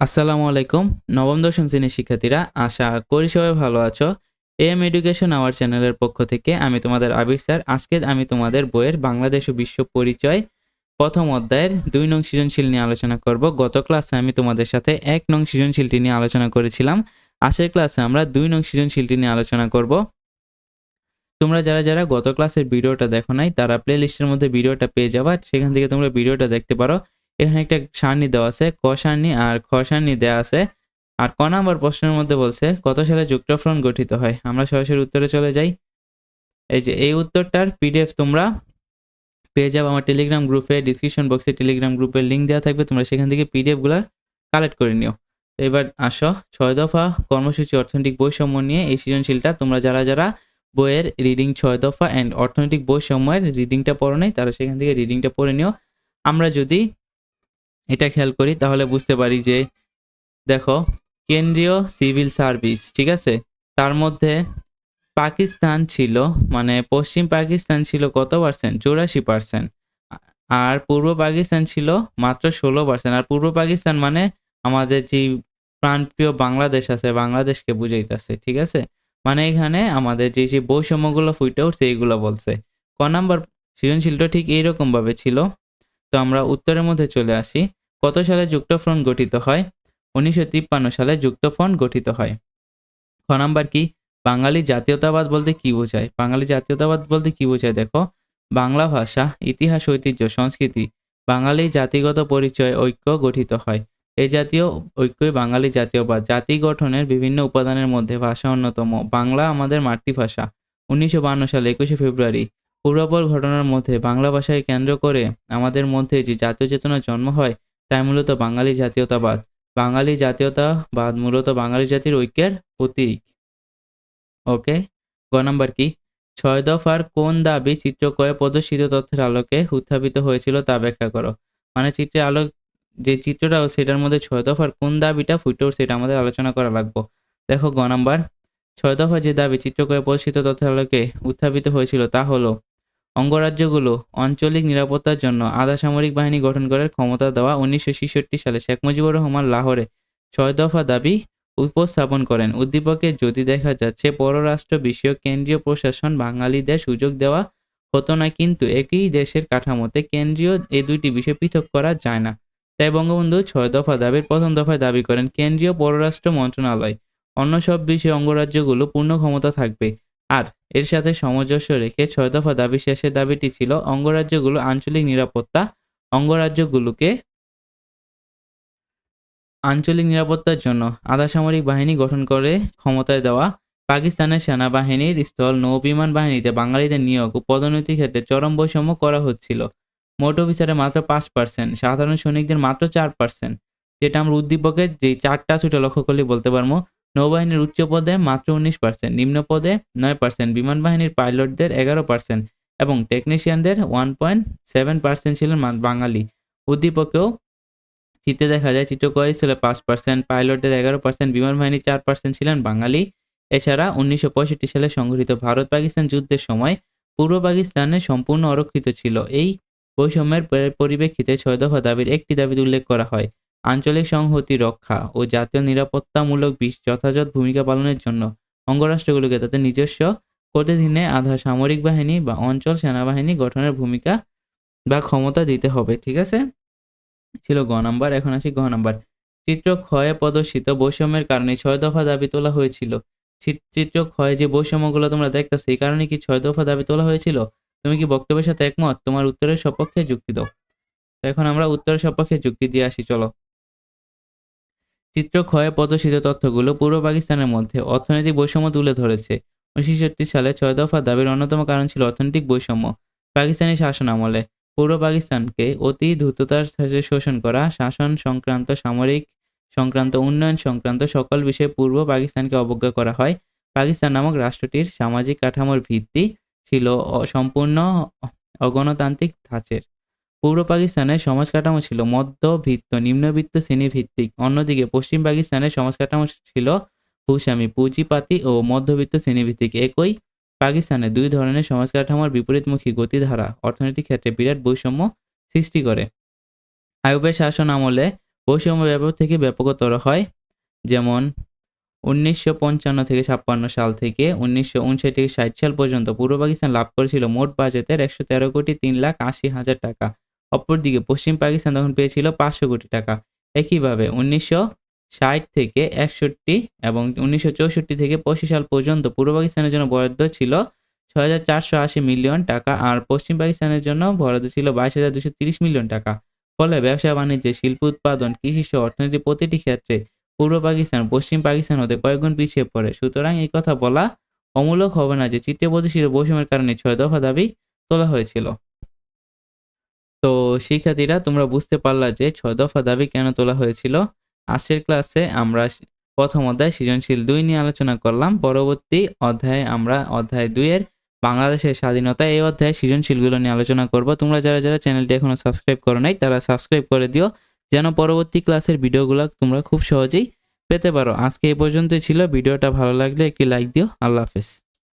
আসসালামু আলাইকুম। নবম, দশম শ্রেণির শিক্ষার্থীরা, আশা করি সবাই ভালো আছো। এম এডুকেশন আওয়ার চ্যানেলের পক্ষ থেকে আমি তোমাদের আবির স্যার। আজকে আমি তোমাদের বইয়ের বাংলাদেশ ও বিশ্ব পরিচয় প্রথম অধ্যায়ের দুই নং সৃজনশীল নিয়ে আলোচনা করব। গত ক্লাসে আমি তোমাদের সাথে এক নং সৃজনশীলটি নিয়ে আলোচনা করেছিলাম। আজকের ক্লাসে আমরা দুই নং সৃজনশীলটি নিয়ে আলোচনা করব। তোমরা যারা যারা গত ক্লাসের ভিডিওটা দেখো নাই, তারা প্লে লিস্টের মধ্যে ভিডিওটা পেয়ে যাবা। সেখান থেকে তোমরা ভিডিওটা দেখতে পারো। এখানে একটা সারণি দেওয়া আছে, ক সারণি আর খ সারণি দেওয়া আছে। আর ক নাম্বার প্রশ্নের মধ্যে বলছে, কত সালে যুক্তফ্রন গঠিত হয়? আমরা সরাসরি উত্তরে চলে যাই। এই যে, এই উত্তরটার পিডিএফ তোমরা পেয়ে যাবে। আমার টেলিগ্রাম গ্রুপে, ডিসক্রিপশন বক্সে টেলিগ্রাম গ্রুপের লিঙ্ক দেওয়া থাকবে। তোমরা সেখান থেকে পিডিএফগুলো কালেক্ট করে নিও। এবার আসো, ছয় দফা কর্মসূচি, অর্থনৈতিক বৈষম্য নিয়ে এই সৃজনশীলটা। তোমরা যারা যারা বইয়ের রিডিং ছয় দফা অ্যান্ড অর্থনৈতিক বৈষম্যের রিডিংটা পড়ো নাই, তারা সেখান থেকে রিডিংটা পড়ে নিও। আমরা যদি এটা খেয়াল করি, তাহলে বুঝতে পারি যে, দেখো, কেন্দ্রীয় সিভিল সার্ভিস, ঠিক আছে? তার মধ্যে পাকিস্তান ছিল মানে পশ্চিম পাকিস্তান ছিল কত পার্সেন্ট চৌরাশি পার্সেন্ট আর পূর্ব পাকিস্তান ছিল মাত্র ষোলো পার্সেন্ট আর পূর্ব পাকিস্তান মানে আমাদের যে প্রাণপ্রিয় বাংলাদেশ আছে, বাংলাদেশকে বুঝাইতেছে, ঠিক আছে? মানে এখানে আমাদের যে যে বৈষম্যগুলো ফুটে উঠছে, এইগুলো বলছে। ক নাম্বার সৃজনশীলটা ঠিক এইরকমভাবে ছিল। তো আমরা উত্তরের মধ্যে চলে আসি। কত সালে যুক্তফ্রন্ট গঠিত হয়? উনিশশো তিপ্পান্ন সালে যুক্তফ্রন্ট গঠিত হয়। খ নাম্বার কি? বাঙালি জাতীয়তাবাদ বলতে কি বোঝায়? বাঙালি জাতীয়তাবাদ বলতে কি বোঝায় দেখো? বাংলা ভাষা, ইতিহাস, ঐতিহ্য, সংস্কৃতি, বাঙালি জাতিগত পরিচয়, ঐক্য গঠিত হয়। এই জাতীয় ঐক্যই বাঙালি জাতীয়বাদ। জাতি গঠনের বিভিন্ন উপাদানের মধ্যে ভাষা অন্যতম। বাংলা আমাদের মাতৃভাষা। উনিশশো বান্ন সালে একুশে ফেব্রুয়ারি পূর্বাপর ঘটনার মধ্যে বাংলা ভাষাকে কেন্দ্র করে আমাদের মধ্যে যে জাতীয় চেতনার জন্ম হয় তাই মূলত বাঙালি জাতীয়তাবাদ। বাঙালি জাতীয়তাবাদ মূলত বাঙালি জাতির ঐক্যের প্রতীক। ওকে গ নাম্বার কি? ছয় দফার কোন দাবি চিত্রকয়ে প্রদর্শিত তথ্যের আলোকে উত্থাপিত হয়েছিল তা ব্যাখ্যা করো। মানে চিত্রের আলো, যে চিত্রটা সেটার মধ্যে ছয় দফার কোন দাবিটা ফুটে উঠছে সেটা আমাদের আলোচনা করা লাগবো। দেখো গ নাম্বার, ছয় দফা যে দাবি চিত্রকয়ে প্রদর্শিত তথ্যের আলোকে উত্থাপিত হয়েছিল তা হলো অঙ্গরাজ্যগুলো আঞ্চলিক নিরাপত্তার জন্য আধা সামরিক বাহিনী গঠন করার ক্ষমতা দেওয়া উনিশশো ছেষট্টি সালে শেখ মুজিবুর রহমান লাহোরে ছয় দফা দাবি উপস্থাপন করেন। উদ্দীপকে যদি দেখা যাচ্ছে পররাষ্ট্র বিষয়ক কেন্দ্রীয় প্রশাসন বাঙালিদের সুযোগ দেওয়া হতো না, কিন্তু একই দেশের কাঠামোতে কেন্দ্রীয় এই দুইটি বিষয় পৃথক করা যায় না। তাই বঙ্গবন্ধু ছয় দফা দাবির প্রথম দফায় দাবি করেন, কেন্দ্রীয় পররাষ্ট্র মন্ত্রণালয়, অন্য সব বিষয়ে অঙ্গরাজ্যগুলো পূর্ণ ক্ষমতা থাকবে। আর এর সাথে সামঞ্জস্য রেখে ছয় দফা দাবি শেষের দাবিটি ছিল অঙ্গরাজ্যগুলো আঞ্চলিক নিরাপত্তা, অঙ্গরাজ্যগুলোকে আঞ্চলিক নিরাপত্তার জন্য আধা সামরিক বাহিনী গঠন করে ক্ষমতায় দেওয়া পাকিস্তানের সেনাবাহিনীর স্থল নৌবিমান বাহিনীতে বাঙালিদের নিয়োগ ও পদোন্নতির ক্ষেত্রে চরম বৈষম্য করা হচ্ছিল। মোট অফিসারে মাত্র পাঁচ পার্সেন্ট, সাধারণ সৈনিকদের মাত্র চার পার্সেন্ট। যেটা আমরা উদ্দীপকের যে চারটা সেটা লক্ষ্য করলে বলতে পারব নৌবাহিনীর উচ্চ পদে মাত্র উনিশ পার্সেন্ট নিম্ন পদে নয় পার্সেন্ট বিমান বাহিনীর পাইলটদের এগারো পার্সেন্ট এবং টেকনিশিয়ানদের ওয়ান পয়েন্ট সেভেন পার্সেন্ট ছিলেন বাঙালি। উদ্দীপকেও চিত্রে দেখা যায় চিত্র কয় ছিল পাঁচ পার্সেন্ট পাইলটদের এগারো পার্সেন্ট বিমান বাহিনীর চার পার্সেন্ট ছিলেন বাঙালি। এছাড়া উনিশশো পঁয়ষট্টি সালে সংঘটিত ভারত পাকিস্তান যুদ্ধের সময় পূর্ব পাকিস্তানে সম্পূর্ণ অরক্ষিত ছিল। এই বৈষম্যের পরি- পরিপ্রেক্ষিতে ছয় দফা দাবির একটি দাবিতে উল্লেখ করা হয়। আঞ্চলিক সংহতি রক্ষা ও জাতীয় নিরাপত্তামূলক যথাযথ ভূমিকা পালনের জন্য অঙ্গরাষ্ট্রগুলোকে তাদের নিজস্ব প্রতিদিনে আধা সামরিক বাহিনী বা অঞ্চল সেনাবাহিনী গঠনের ভূমিকা বা ক্ষমতা দিতে হবে, ঠিক আছে? ছিল গ নাম্বার, এখন আসি গ নাম্বার। চিত্র ক্ষয়ে প্রদর্শিত বৈষম্যের কারণে ছয় দফা দাবি তোলা হয়েছিল। চিত- চিত্র ক্ষয়ে যে বৈষম্যগুলো তোমরা দেখতেছো, এই কারণে কি ছয় দফা দাবি তোলা হয়েছিল? তুমি কি বক্তব্যের সাথে একমত? তোমার উত্তরের সপক্ষে যুক্তি দাও। এখন আমরা উত্তরের সপক্ষে যুক্তি দিয়ে আসি, চলো। চিত্র ক্ষয়ে প্রদর্শিত তথ্যগুলো পূর্ব পাকিস্তানের মধ্যে অর্থনৈতিক বৈষম্য তুলে ধরেছে। উনিশশো সালে ছয় দফা দাবির অন্যতম কারণ ছিল অর্থনৈতিক বৈষম্য। পাকিস্তানি শাসন আমলে পূর্ব পাকিস্তানকে অতি দ্রুততার সাথে শোষণ করা, শাসন সংক্রান্ত, সামরিক সংক্রান্ত, উন্নয়ন সংক্রান্ত সকল বিষয়ে পূর্ব পাকিস্তানকে অবজ্ঞা করা হয়। পাকিস্তান নামক রাষ্ট্রটির সামাজিক কাঠামোর ভিত্তি ছিল সম্পূর্ণ অগণতান্ত্রিক ধাঁচের। পূর্ব পাকিস্তানের সমাজ কাঠামো ছিল মধ্যবিত্ত, নিম্নবিত্ত শ্রেণীভিত্তিক। অন্যদিকে পশ্চিম পাকিস্তানের সমাজ কাঠামো ছিল ভূস্বামী, পুঁজিপাতি ও মধ্যবিত্ত শ্রেণীভিত্তিক। একই পাকিস্তানে দুই ধরনের সমাজ কাঠামোর বিপরীতমুখী গতিধারা অর্থনৈতিক ক্ষেত্রে বিরাট বৈষম্য সৃষ্টি করে। আইয়ুবের শাসন আমলে বৈষম্য ব্যাপক থেকে ব্যাপকতর হয়, যেমন উনিশশো পঞ্চান্ন থেকে ছাপ্পান্ন সাল থেকে উনিশশো উনষাট থেকে ষাট সাল পর্যন্ত পূর্ব পাকিস্তান লাভ করেছিল মোট বাজেটের একশো তেরো কোটি তিন লাখ আশি হাজার টাকা। অপরদিকে পশ্চিম পাকিস্তান তখন পেয়েছিল পাঁচশো কোটি টাকা। একইভাবে উনিশশো ষাট থেকে একষট্টি এবং উনিশশো চৌষট্টি থেকে পঁচিশ সাল পর্যন্ত পূর্ব পাকিস্তানের জন্য বরাদ্দ ছিল ছয় হাজার চারশো আশি মিলিয়ন টাকা আর পশ্চিম পাকিস্তানের জন্য বরাদ্দ ছিল বাইশ হাজার দুশো তিরিশ মিলিয়ন টাকা। ফলে ব্যবসা, বাণিজ্যে, শিল্প উৎপাদন, কৃষি সহ অর্থনীতির প্রতিটি ক্ষেত্রে পূর্ব পাকিস্তান, পশ্চিম পাকিস্তান হতে কয়েকগুণ পিছিয়ে পড়ে। সুতরাং এই কথা বলা অমূলক হবে না যে চিত্রে প্রতিষ্ঠিত বৈষম্যের কারণে ছয় দফা দাবি তোলা হয়েছিল। তো শিক্ষার্থীরা, তোমরা বুঝতে পারলা যে ছয় দফা দাবি কেন তোলা হয়েছিল। আজকের ক্লাসে আমরা প্রথম অধ্যায় সৃজনশীল দুই নিয়ে আলোচনা করলাম। পরবর্তী অধ্যায়ে আমরা অধ্যায় দুইয়ের বাংলাদেশের স্বাধীনতা, এই অধ্যায়ে সৃজনশীলগুলো নিয়ে আলোচনা করব। তোমরা যারা যারা চ্যানেলটি এখনও সাবস্ক্রাইব করো নাই, তারা সাবস্ক্রাইব করে দিও। যেন পরবর্তী ক্লাসের ভিডিওগুলো তোমরা খুব সহজেই পেতে পারো। আজকে এই পর্যন্তই ছিল। ভিডিওটা ভালো লাগলে একটি লাইক দিও। আল্লাহ হাফেজ।